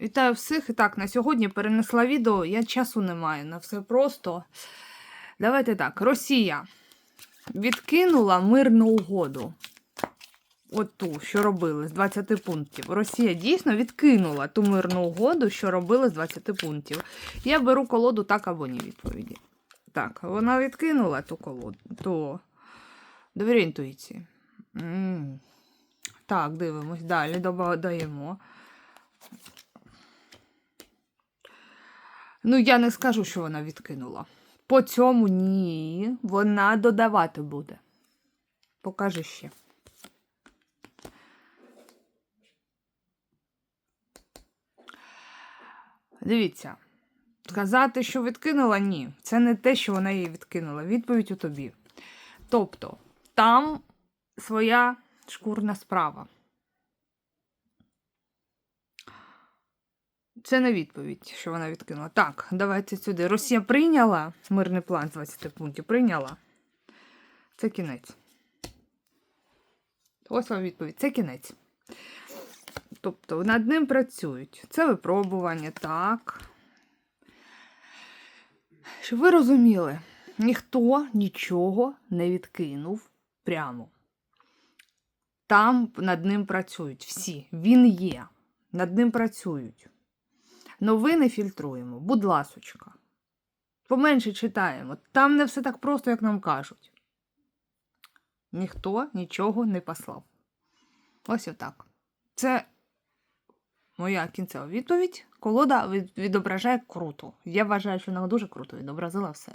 Вітаю всіх. І так, на сьогодні перенесла відео. Я часу не маю на все просто. Давайте так. Росія відкинула мирну угоду. От ту, що робили з 20 пунктів. Росія дійсно відкинула ту мирну угоду, що робили з 20 пунктів. Я беру колоду так або ні відповіді. Так, вона відкинула ту колоду. То довірю інтуїції. М. Так, дивимось. Далі додаємо. Ну, я не скажу, що вона відкинула. По цьому ні. Вона додавати буде. Покажи ще. Дивіться. Сказати, що відкинула, ні. Це не те, що вона її відкинула. Відповідь у тобі. Тобто, там своя шкурна справа. Це не відповідь, що вона відкинула. Так, давайте сюди. Росія прийняла мирний план з 20 пунктів. Прийняла. Це кінець. Ось вам відповідь. Це кінець. Тобто над ним працюють. Це випробування, так. Щоб ви розуміли, ніхто нічого не відкинув прямо. Там над ним працюють всі. Він є. Над ним працюють. Новини фільтруємо, будь ласочка. Поменше читаємо. Там не все так просто, як нам кажуть. Ніхто нічого не послав. Ось отак. Це моя кінцева відповідь. Колода відображає круто. Я вважаю, що вона дуже круто відобразила все.